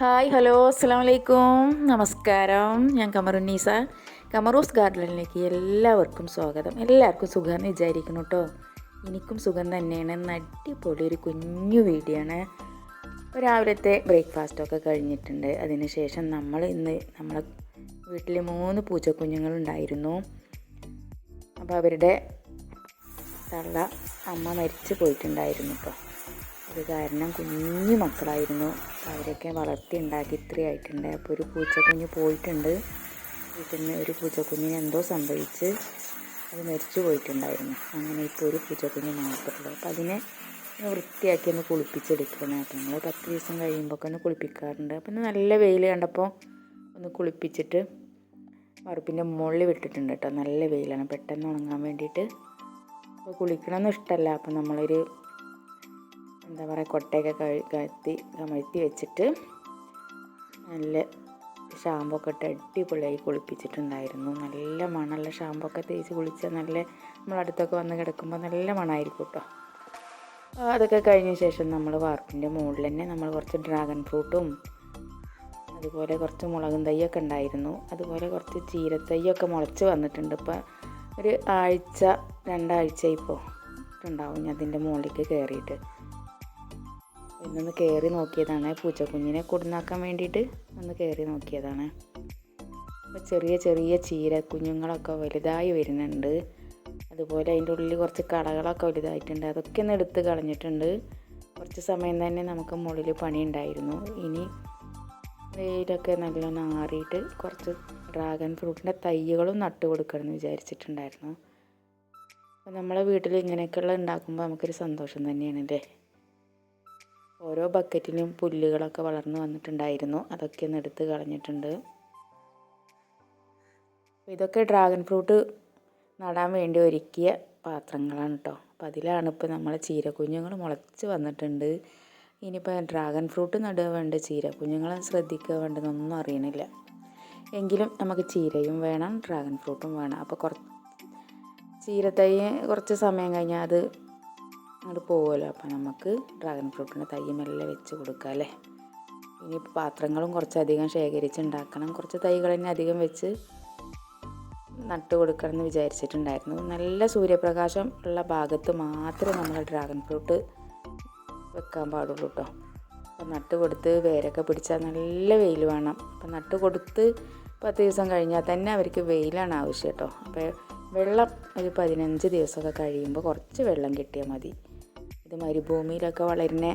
Hi hello അസ്സാം വലൈക്കും നമസ്കാരം ഞാൻ കമറുന്നീസ കമറൂസ് ഗാർഡനിലേക്ക് എല്ലാവർക്കും സ്വാഗതം. എല്ലാവർക്കും സുഖമെന്ന് വിചാരിക്കുന്നു കേട്ടോ എനിക്കും സുഖം തന്നെയാണ്. അടിപൊളി ഒരു കുഞ്ഞു വീഡിയോ ആണ്. ഇപ്പോൾ രാവിലത്തെ ബ്രേക്ക്ഫാസ്റ്റൊക്കെ കഴിഞ്ഞിട്ടുണ്ട്. അതിനുശേഷം നമ്മൾ ഇന്ന് നമ്മളെ വീട്ടിൽ മൂന്ന് പൂച്ചക്കുഞ്ഞുങ്ങളുണ്ടായിരുന്നു അപ്പോൾ അവരുടെ തള്ള അമ്മ മരിച്ചു പോയിട്ടുണ്ടായിരുന്നു ഇപ്പോൾ അത് കാരണം കുഞ്ഞു മക്കളായിരുന്നു. അവരൊക്കെ വളർത്തി ഉണ്ടാക്കി ഇത്രയായിട്ടുണ്ട് അപ്പോൾ ഒരു പൂച്ചക്കുഞ്ഞ് പോയിട്ടുണ്ട്. വീട്ടിൽ നിന്ന് ഒരു പൂച്ചക്കുഞ്ഞിന് എന്തോ സംഭവിച്ച് അത് മരിച്ചു പോയിട്ടുണ്ടായിരുന്നു. അങ്ങനെ ഇപ്പോൾ ഒരു പൂച്ചക്കുഞ്ഞ് മാത്രമുള്ളൂ അപ്പോൾ അതിനെ വൃത്തിയാക്കി ഒന്ന് കുളിപ്പിച്ചെടുക്കണം. അപ്പോൾ നമ്മൾ പത്ത് ദിവസം കഴിയുമ്പോൾ ഒക്കെ ഒന്ന് കുളിപ്പിക്കാറുണ്ട്. അപ്പം നല്ല വെയിൽ കണ്ടപ്പോൾ ഒന്ന് കുളിപ്പിച്ചിട്ട് വറുപ്പിന്റെ മുകളിൽ വിട്ടിട്ടുണ്ട് കേട്ടോ. നല്ല വെയിലാണ്. പെട്ടെന്ന് ഉണങ്ങാൻ വേണ്ടിയിട്ട്. അപ്പോൾ കുളിക്കണമെന്ന് ഇഷ്ടമല്ല. അപ്പം നമ്മളൊരു എന്താ പറയുക കൊട്ടയൊക്കെ കഴി കഴുത്തി കമഴ്ത്തി വെച്ചിട്ട് നല്ല ഷാമ്പു ഒക്കെ ഇട്ട് അടിപൊളിയായി കുളിപ്പിച്ചിട്ടുണ്ടായിരുന്നു. നല്ല മണമുള്ള ഷാമ്പു ഒക്കെ തേച്ച് കുളിച്ചാൽ നല്ല നമ്മളടുത്തൊക്കെ വന്ന് കിടക്കുമ്പോൾ നല്ല മണമായിരിക്കും കേട്ടോ അതൊക്കെ കഴിഞ്ഞ ശേഷം നമ്മൾ വാർപ്പിന്റെ മുകളിൽ തന്നെ നമ്മൾ കുറച്ച് ഡ്രാഗൺ ഫ്രൂട്ടും അതുപോലെ കുറച്ച് മുളകും തൈയൊക്കെ ഉണ്ടായിരുന്നു. അതുപോലെ കുറച്ച് ചീരത്തൈയൊക്കെ മുളച്ച് വന്നിട്ടുണ്ട്. ഇപ്പോൾ ഒരു ആഴ്ച രണ്ടാഴ്ച ഇപ്പോൾ ഉണ്ടാവും അതിന്റെ മുകളിലേക്ക് കയറിയിട്ട് ഇന്നൊന്ന് കയറി നോക്കിയതാണ്. പൂച്ചക്കുഞ്ഞിനെ കൊടുന്നാക്കാൻ വേണ്ടിയിട്ട് ഒന്ന് കയറി നോക്കിയതാണ്. അപ്പോൾ ചെറിയ ചെറിയ ചീര കുഞ്ഞുങ്ങളൊക്കെ വലുതായി വരുന്നുണ്ട്. അതുപോലെ അതിന്റെ ഉള്ളിൽ കുറച്ച് കടകളൊക്കെ വലുതായിട്ടുണ്ട്. അതൊക്കെ ഒന്ന് എടുത്ത് കളഞ്ഞിട്ടുണ്ട്. കുറച്ച് സമയം തന്നെ നമുക്ക് മുകളിൽ പണി ഉണ്ടായിരുന്നു ഇനി വെയിലൊക്കെ നല്ലോണം ആറിയിട്ട് കുറച്ച് ഡ്രാഗൺ ഫ്രൂട്ടിന്റെ തൈകളും നട്ടു കൊടുക്കണമെന്ന് വിചാരിച്ചിട്ടുണ്ടായിരുന്നു. അപ്പോൾ നമ്മളെ വീട്ടിൽ ഇങ്ങനെയൊക്കെയുള്ള ഉണ്ടാക്കുമ്പോൾ നമുക്കൊരു സന്തോഷം തന്നെയാണ് അല്ലേ ഓരോ ബക്കറ്റിലും പുല്ലുകളൊക്കെ വളർന്നു വന്നിട്ടുണ്ടായിരുന്നു. അതൊക്കെ ഒന്ന് എടുത്ത് കളഞ്ഞിട്ടുണ്ട്. ഇതൊക്കെ ഡ്രാഗൺ ഫ്രൂട്ട് നടാൻ വേണ്ടി ഒരുക്കിയ പാത്രങ്ങളാണ് കേട്ടോ അപ്പം അതിലാണ് ഇപ്പോൾ നമ്മൾ ചീരക്കുഞ്ഞുങ്ങൾ മുളച്ച് വന്നിട്ടുണ്ട്. ഇനിയിപ്പോൾ ഡ്രാഗൺ ഫ്രൂട്ട് നടുക വേണ്ട ചീരക്കുഞ്ഞുങ്ങളെ ശ്രദ്ധിക്കുക വേണ്ടെന്നൊന്നും അറിയണില്ല. എങ്കിലും നമുക്ക് ചീരയും വേണം ഡ്രാഗൺ ഫ്രൂട്ടും വേണം. അപ്പോൾ കുറച്ച് ചീരത്തൈ കുറച്ച് സമയം കഴിഞ്ഞാൽ അത് അങ്ങോട്ട് പോകുമല്ലോ അപ്പോൾ നമുക്ക് ഡ്രാഗൺ ഫ്രൂട്ടിന്റെ തൈ മെല്ലെ വെച്ച് കൊടുക്കാം അല്ലേ? ഇനി പാത്രങ്ങളും കുറച്ചധികം ശേഖരിച്ചുണ്ടാക്കണം. കുറച്ച് തൈകൾ തന്നെ അധികം വെച്ച് നട്ട് കൊടുക്കണം എന്ന് വിചാരിച്ചിട്ടുണ്ടായിരുന്നു. നല്ല സൂര്യപ്രകാശം ഉള്ള ഭാഗത്ത് മാത്രമേ നമ്മൾ ഡ്രാഗൺ ഫ്രൂട്ട് വെക്കാൻ പാടുള്ളൂ കേട്ടോ അപ്പം നട്ട് കൊടുത്ത് വേരൊക്കെ പിടിച്ചാൽ നല്ല വെയിൽ വേണം. അപ്പം നട്ട് കൊടുത്ത് പത്ത് ദിവസം കഴിഞ്ഞാൽ തന്നെ അവർക്ക് വെയിലാണ് ആവശ്യം കേട്ടോ അപ്പോൾ വെള്ളം ഒരു പതിനഞ്ച് ദിവസമൊക്കെ കഴിയുമ്പോൾ കുറച്ച് വെള്ളം കിട്ടിയാൽ മതി. ഇത് മരുഭൂമിയിലൊക്കെ വളരുന്ന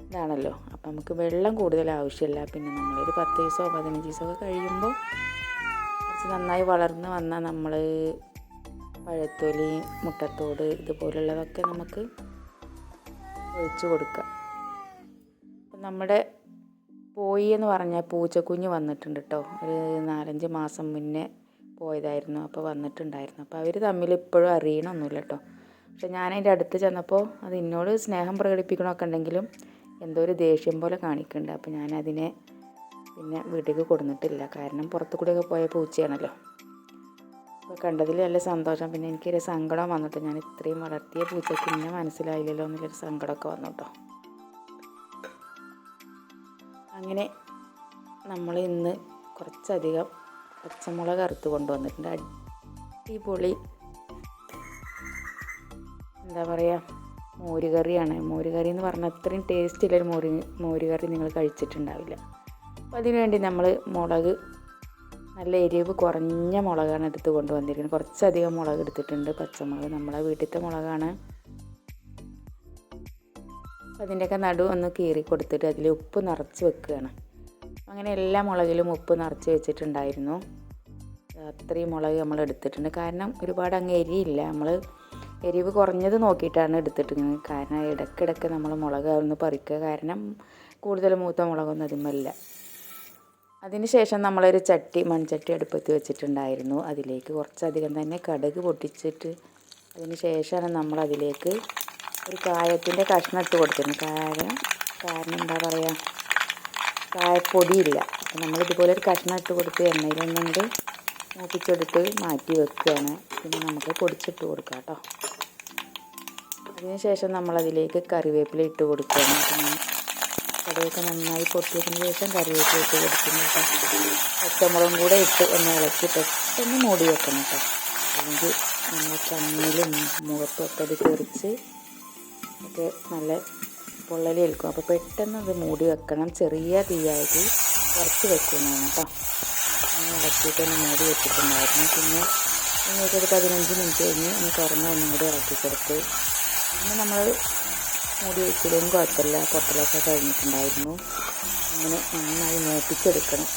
ഇതാണല്ലോ. അപ്പം നമുക്ക് വെള്ളം കൂടുതൽ ആവശ്യമില്ല. പിന്നെ നമ്മളൊരു പത്ത് ദിവസമോ പതിനഞ്ച് ദിവസമൊക്കെ കഴിയുമ്പോൾ കുറച്ച് നന്നായി വളർന്ന് വന്നാൽ നമ്മൾ പഴത്തൊലി മുട്ടത്തോട് ഇതുപോലുള്ളതൊക്കെ നമുക്ക് ഒഴിച്ച് കൊടുക്കാം അപ്പം നമ്മുടെ പോയി എന്ന് പറഞ്ഞാൽ പൂച്ചക്കുഞ്ഞ് വന്നിട്ടുണ്ട് കേട്ടോ. ഒരു നാലഞ്ച് മാസം മുന്നേ പോയതായിരുന്നു. അപ്പോൾ വന്നിട്ടുണ്ടായിരുന്നു. അപ്പോൾ അവർ തമ്മിൽ ഇപ്പോഴും അറിയണമൊന്നുമില്ല കേട്ടോ. പക്ഷെ ഞാൻ അതിന്റെ അടുത്ത് ചെന്നപ്പോൾ അത് എന്നോട് സ്നേഹം പ്രകടിപ്പിക്കണമൊക്കെ ഉണ്ടെങ്കിലും എന്തോ ഒരു ദേഷ്യം പോലെ കാണിക്കുന്നുണ്ട്. അപ്പോൾ ഞാൻ അതിനെ പിന്നെ വീട്ടിലേക്ക് കൊടുന്നിട്ടില്ല കാരണം പുറത്തു കൂടെയൊക്കെ പോയ പൂച്ചയാണല്ലോ. അപ്പോൾ കണ്ടതിൽ നല്ല സന്തോഷം. പിന്നെ എനിക്കൊരു സങ്കടം വന്നിട്ട് ഞാൻ ഇത്രയും വളർത്തിയ പൂച്ചയ്ക്ക് ഇന്നെ മനസ്സിലായില്ലല്ലോ എന്നുള്ളൊരു സങ്കടമൊക്കെ വന്നു കേട്ടോ. അങ്ങനെ നമ്മൾ ഇന്ന് കുറച്ചധികം പച്ചമുളക് അറുത്ത് കൊണ്ടുവന്നിട്ടുണ്ട്. അടിപൊളി എന്താ പറയുക മോരുകറിയാണ്. മോരുകറി എന്ന് പറഞ്ഞാൽ അത്രയും ടേസ്റ്റില്ലൊരു മോര് കറി നിങ്ങൾ കഴിച്ചിട്ടുണ്ടാവില്ല. അപ്പോൾ അതിനുവേണ്ടി നമ്മൾ മുളക് നല്ല എരിവ് കുറഞ്ഞ മുളകാണ് എടുത്ത് കൊണ്ടുവന്നിരിക്കുന്നത്. കുറച്ചധികം മുളക് എടുത്തിട്ടുണ്ട് പച്ചമുളക്. നമ്മളെ വീട്ടിലത്തെ മുളകാണ്. അതിന്റെയൊക്കെ നടു ഒന്ന് കീറി കൊടുത്തിട്ട് അതിൽ ഉപ്പ് നിറച്ച് വെക്കുകയാണ്. അങ്ങനെ എല്ലാ മുളകിലും ഉപ്പ് നിറച്ച് വെച്ചിട്ടുണ്ടായിരുന്നു. അത്രയും മുളക് നമ്മൾ എടുത്തിട്ടുണ്ട്. കാരണം ഒരുപാട് അങ്ങ് എരിയില്ല നമ്മൾ എരിവ് കുറഞ്ഞത് നോക്കിയിട്ടാണ് എടുത്തിട്ടുള്ളത്. കാരണം ഇടയ്ക്കിടയ്ക്ക് നമ്മൾ മുളക് ഒന്ന് പറിക്കുക കാരണം കൂടുതൽ മൂത്ത മുളകൊന്നും അതിമല്ല അതിന് ശേഷം നമ്മളൊരു ചട്ടി മൺചട്ടി അടുപ്പത്ത് വെച്ചിട്ടുണ്ടായിരുന്നു. അതിലേക്ക് കുറച്ചധികം തന്നെ കടുക് പൊട്ടിച്ചിട്ട് അതിന് ശേഷമാണ് നമ്മൾ അതിലേക്ക് ഒരു കായത്തിന്റെ കഷ്ണം ഇട്ട് കൊടുത്തിരുന്നത്. കായം കാരണം എന്താ പറയുക? കായപ്പൊടിയില്ല. അപ്പം നമ്മളിതുപോലെ ഒരു കഷ്ണം ഇട്ട് കൊടുത്ത് എണ്ണയിലൊന്നുകൊണ്ട് മൂപ്പിച്ചെടുത്ത് മാറ്റി വെക്കുകയാണ്. പിന്നെ നമുക്ക് പൊടിച്ചിട്ട് കൊടുക്കാം കേട്ടോ. അതിനുശേഷം നമ്മളതിലേക്ക് കറിവേപ്പില ഇട്ട് കൊടുക്കുകയാണ്. കടുകൊക്കെ നന്നായി പൊട്ടിയതിന് ശേഷം കറിവേപ്പില ഇട്ട് കൊടുക്കുന്നു കേട്ടോ. പച്ചമുളകും കൂടെ ഇട്ട് ഒന്ന് ഇളക്കി പെട്ടെന്ന് മൂടി വെക്കണം കേട്ടോ. അല്ലെങ്കിൽ നമ്മുടെ കണ്ണിലും മുഖത്തും ഒക്കെ അത് തെറിച്ച് ഒക്കെ നല്ല പൊള്ളലേൽക്കും അപ്പോൾ പെട്ടെന്ന് അത് മൂടി വെക്കണം. ചെറിയ തീയായിട്ട് കുറച്ച് വെക്കുന്നതാണ് കേട്ടോ. അങ്ങനെ ഇളക്കിയിട്ട് ഒന്ന് മൂടി വെച്ചിട്ടുണ്ടായിരുന്നു. പിന്നെ നിങ്ങൾക്കൊരു പതിനഞ്ച് മിനിറ്റ് കഴിഞ്ഞ് ഒന്ന് തുറന്ന് ഒന്നും കൂടി ഇളക്കി കൊടുത്ത് പിന്നെ നമ്മൾ മൂടി വെച്ചില്ലെങ്കിൽ കുഴപ്പമില്ല. പൊട്ടലൊക്കെ കഴിഞ്ഞിട്ടുണ്ടായിരുന്നു. അങ്ങനെ നന്നായി മൂപ്പിച്ചെടുക്കണം.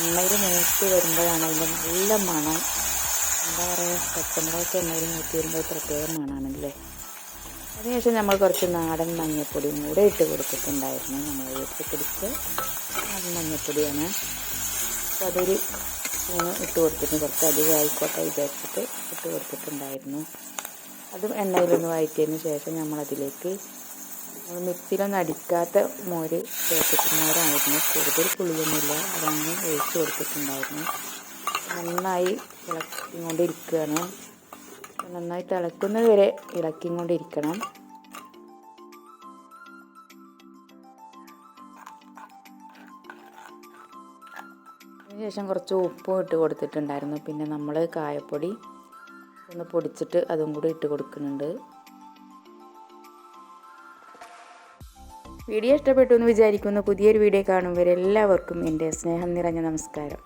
എണ്ണയിൽ മൂപ്പി വരുമ്പോഴാണ് അതിന്റെ നല്ല മണം. എന്താ പറയുക പച്ചമുളകൊക്കെ എണ്ണയിൽ മൂപ്പി വരുമ്പോൾ പ്രത്യേക മണമാണല്ലേ അതിനുശേഷം നമ്മൾ കുറച്ച് നാടൻ മഞ്ഞൾപ്പൊടിയും കൂടെ ഇട്ട് കൊടുത്തിട്ടുണ്ടായിരുന്നു. നമ്മൾ വീട്ടിൽ പിടിച്ച് നാടൻ മഞ്ഞൾപ്പൊടിയാണ് അപ്പോൾ അതൊരു ഇട്ട് കൊടുത്തിരുന്നു കുറച്ച് അധികം ആയിക്കോട്ടെ വിചാരിച്ചിട്ട് ഇട്ട് കൊടുത്തിട്ടുണ്ടായിരുന്നു. അതും എണ്ണയിലൊന്ന് വഴറ്റിയതിന് ശേഷം നമ്മളതിലേക്ക് മിക്സിയിലൊന്നും അടിക്കാത്ത മോര് ചേർത്തിട്ട് മോരായിരുന്നു കൂടുതൽ പുളിയൊന്നുമില്ല. അതങ്ങ് ഒഴിച്ച് കൊടുത്തിട്ടുണ്ടായിരുന്നു. നന്നായി ഇളക്കിക്കൊണ്ടിരിക്കുകയാണ്. നന്നായി തിളക്കുന്നത് വരെ ഇളക്കിക്കൊണ്ടിരിക്കണം. അതിനുശേഷം കുറച്ച് ഉപ്പും ഇട്ട് കൊടുത്തിട്ടുണ്ടായിരുന്നു. പിന്നെ നമ്മൾ കായപ്പൊടി ഒന്ന് പൊടിച്ചിട്ട് അതും കൂടി ഇട്ട് കൊടുക്കുന്നുണ്ട്. വീഡിയോ ഇഷ്ടപ്പെട്ടു എന്ന് വിചാരിക്കുന്നു. പുതിയൊരു വീഡിയോ കാണും വരെ എല്ലാവർക്കും എന്റെ സ്നേഹം നിറഞ്ഞ നമസ്കാരം.